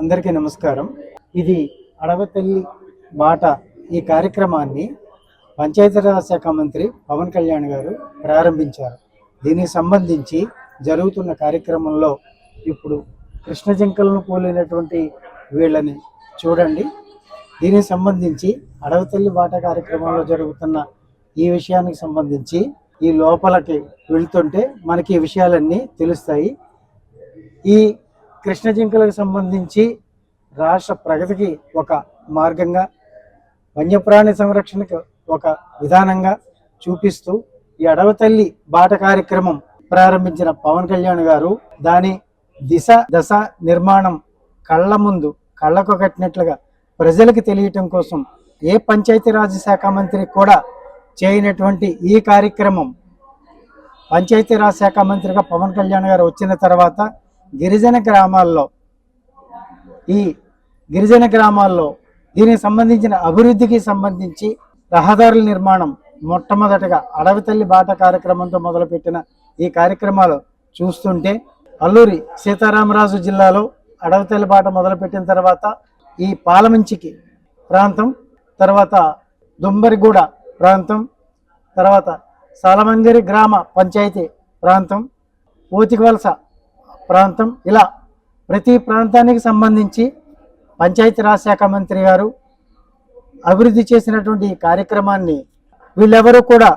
అందరికీ నమస్కారం. ఇది అడవతల్లి బాట ఈ కార్యక్రమాన్ని పంచాయతీరాజ్ శాఖ మంత్రి పవన్ కళ్యాణ్ గారు ప్రారంభించారు. దీనికి సంబంధించి జరుగుతున్న కార్యక్రమంలో ఇప్పుడు కృష్ణ జింకలను పోలినటువంటి వీళ్ళని చూడండి. దీనికి సంబంధించి అడవతల్లి బాట కార్యక్రమంలో జరుగుతున్న ఈ విషయానికి సంబంధించి ఈ లోపలకి వెళ్తుంటే మనకి ఈ విషయాలన్నీ తెలుస్తాయి. ఈ కృష్ణ జింకలకు సంబంధించి రాష్ట్ర ప్రగతికి ఒక మార్గంగా వన్యప్రాణి సంరక్షణకు ఒక విధానంగా చూపిస్తూ ఈ అడవతల్లి బాట కార్యక్రమం ప్రారంభించిన పవన్ కళ్యాణ్ గారు దాని దిశ దశ నిర్మాణం కళ్ళ ముందు కళ్ళకు కట్టినట్లుగా ప్రజలకు తెలియటం కోసం ఏ పంచాయతీరాజ్ శాఖ మంత్రి కూడా చేయనటువంటి ఈ కార్యక్రమం పంచాయతీరాజ్ శాఖ మంత్రిగా పవన్ కళ్యాణ్ గారు వచ్చిన తర్వాత గిరిజన గ్రామాల్లో ఈ గిరిజన గ్రామాల్లో దీనికి సంబంధించిన అభివృద్ధికి సంబంధించి రహదారుల నిర్మాణం మొట్టమొదటగా అడవి తల్లి బాట కార్యక్రమంతో మొదలుపెట్టిన ఈ కార్యక్రమాలు చూస్తుంటే అల్లూరి సీతారామరాజు జిల్లాలో అడవి తల్లి బాట మొదలుపెట్టిన తర్వాత ఈ పాలమంచికి ప్రాంతం తర్వాత దుంబరిగూడ ప్రాంతం తర్వాత సాలమంగరి గ్రామ పంచాయతీ ప్రాంతం ఊతికవలస ప్రాంతం. ఇలా ప్రతి ప్రాంతానికి సంబంధించి పంచాయతీరాజ్ శాఖ మంత్రి గారు అభివృద్ధి చేసినటువంటి ఈ కార్యక్రమాన్ని వీళ్ళెవరూ కూడా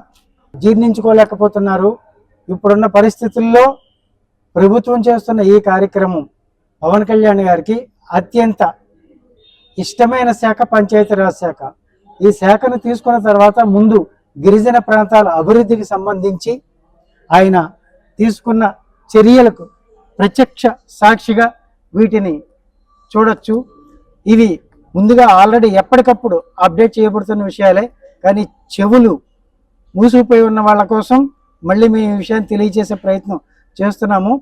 జీర్ణించుకోలేకపోతున్నారు. ఇప్పుడున్న పరిస్థితుల్లో ప్రభుత్వం చేస్తున్న ఈ కార్యక్రమం పవన్ కళ్యాణ్ గారికి అత్యంత ఇష్టమైన శాఖ పంచాయతీరాజ్ శాఖ. ఈ శాఖను తీసుకున్న తర్వాత ముందు గిరిజన ప్రాంతాల అభివృద్ధికి సంబంధించి ఆయన తీసుకున్న చర్యలకు ప్రత్యక్ష సాక్షిగా వీటిని చూడొచ్చు. ఇవి ముందుగా ఆల్రెడీ ఎప్పటికప్పుడు అప్డేట్ చేయబడుతున్న విషయాలే. కానీ చెవులు మూసిపోయి ఉన్న వాళ్ళ కోసం మళ్ళీ మేము ఈ విషయాన్ని తెలియజేసే ప్రయత్నం చేస్తున్నాము.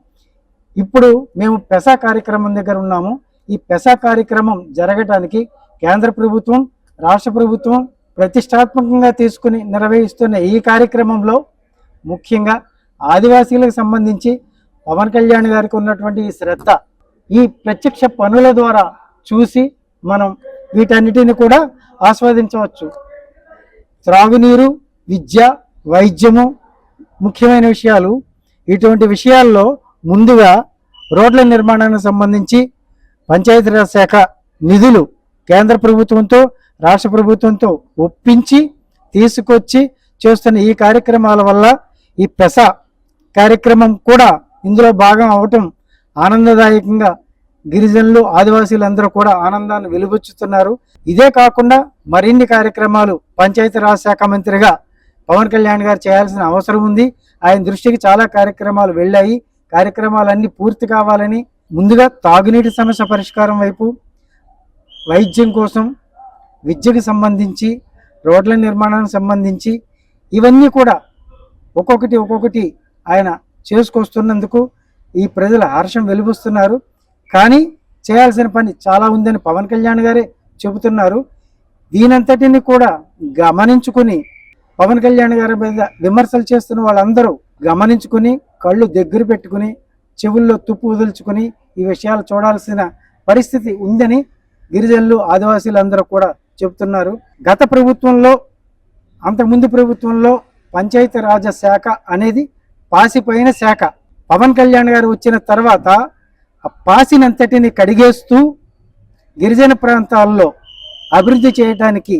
ఇప్పుడు మేము పెసా కార్యక్రమం దగ్గర ఉన్నాము. ఈ పెసా కార్యక్రమం జరగటానికి కేంద్ర ప్రభుత్వం రాష్ట్ర ప్రభుత్వం ప్రతిష్టాత్మకంగా తీసుకుని నిర్వహిస్తున్న ఈ కార్యక్రమంలో ముఖ్యంగా ఆదివాసీలకు సంబంధించి పవన్ కళ్యాణ్ గారికి ఉన్నటువంటి ఈ శ్రద్ధ ఈ ప్రత్యక్ష పనుల ద్వారా చూసి మనం వీటన్నిటిని కూడా ఆస్వాదించవచ్చు. త్రాగునీరు విద్య వైద్యము ముఖ్యమైన విషయాలు. ఇటువంటి విషయాల్లో ముందుగా రోడ్ల నిర్మాణానికి సంబంధించి పంచాయతీరాజ్ శాఖ నిధులు కేంద్ర ప్రభుత్వంతో రాష్ట్ర ప్రభుత్వంతో ఒప్పించి తీసుకొచ్చి చేస్తున్న ఈ కార్యక్రమాల వల్ల ఈ పెస కార్యక్రమం కూడా ఇందులో భాగం అవటం ఆనందదాయకంగా గిరిజనులు ఆదివాసీలందరూ కూడా ఆనందాన్ని వెలుబుచ్చుతున్నారు. ఇదే కాకుండా మరిన్ని కార్యక్రమాలు పంచాయతీరాజ్ శాఖ మంత్రిగా పవన్ కళ్యాణ్ గారు చేయాల్సిన అవసరం ఉంది. ఆయన దృష్టికి చాలా కార్యక్రమాలు వెళ్ళాయి. కార్యక్రమాలన్నీ పూర్తి కావాలని ముందుగా తాగునీటి సమస్య పరిష్కారం వైపు వైద్యం కోసం విద్యకు సంబంధించి రోడ్ల నిర్మాణానికి సంబంధించి ఇవన్నీ కూడా ఒక్కొక్కటి ఒక్కొక్కటి ఆయన చేసుకొస్తున్నందుకు ఈ ప్రజల హర్షం వెలుగుస్తున్నారు కానీ చేయాల్సిన పని చాలా ఉందని పవన్ కళ్యాణ్ గారే చెబుతున్నారు. దీనంతటిని కూడా గమనించుకుని పవన్ కళ్యాణ్ గారి మీద విమర్శలు చేస్తున్న వాళ్ళందరూ గమనించుకుని కళ్ళు దగ్గర పెట్టుకుని చెవుల్లో తుప్పు వదులుచుకుని ఈ విషయాలు చూడాల్సిన పరిస్థితి ఉందని గిరిజనులు ఆదివాసీలు అందరూ కూడా చెబుతున్నారు. గత ప్రభుత్వంలో అంతకుముందు ప్రభుత్వంలో పంచాయతీ రాజ్ శాఖ అనేది పాసిపోయిన శాఖ. పవన్ కళ్యాణ్ గారు వచ్చిన తర్వాత ఆ పాసినంతటిని కడిగేస్తూ గిరిజన ప్రాంతాల్లో అభివృద్ధి చేయటానికి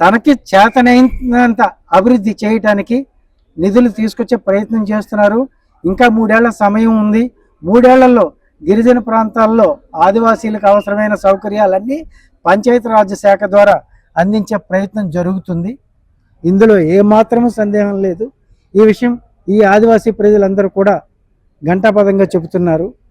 తనకి చేతనైనంత అభివృద్ధి చేయటానికి నిధులు తీసుకొచ్చే ప్రయత్నం చేస్తున్నారు. ఇంకా మూడేళ్ళ సమయం ఉంది. మూడేళ్ళలో గిరిజన ప్రాంతాల్లో ఆదివాసీలకు అవసరమైన సౌకర్యాలన్నీ పంచాయతీరాజ్ శాఖ ద్వారా అందించే ప్రయత్నం జరుగుతుంది. ఇందులో ఏమాత్రము సందేహం లేదు. ఈ విషయం ఈ ఆదివాసీ ప్రజలందరూ కూడా ఘంటాపదంగా చెబుతున్నారు.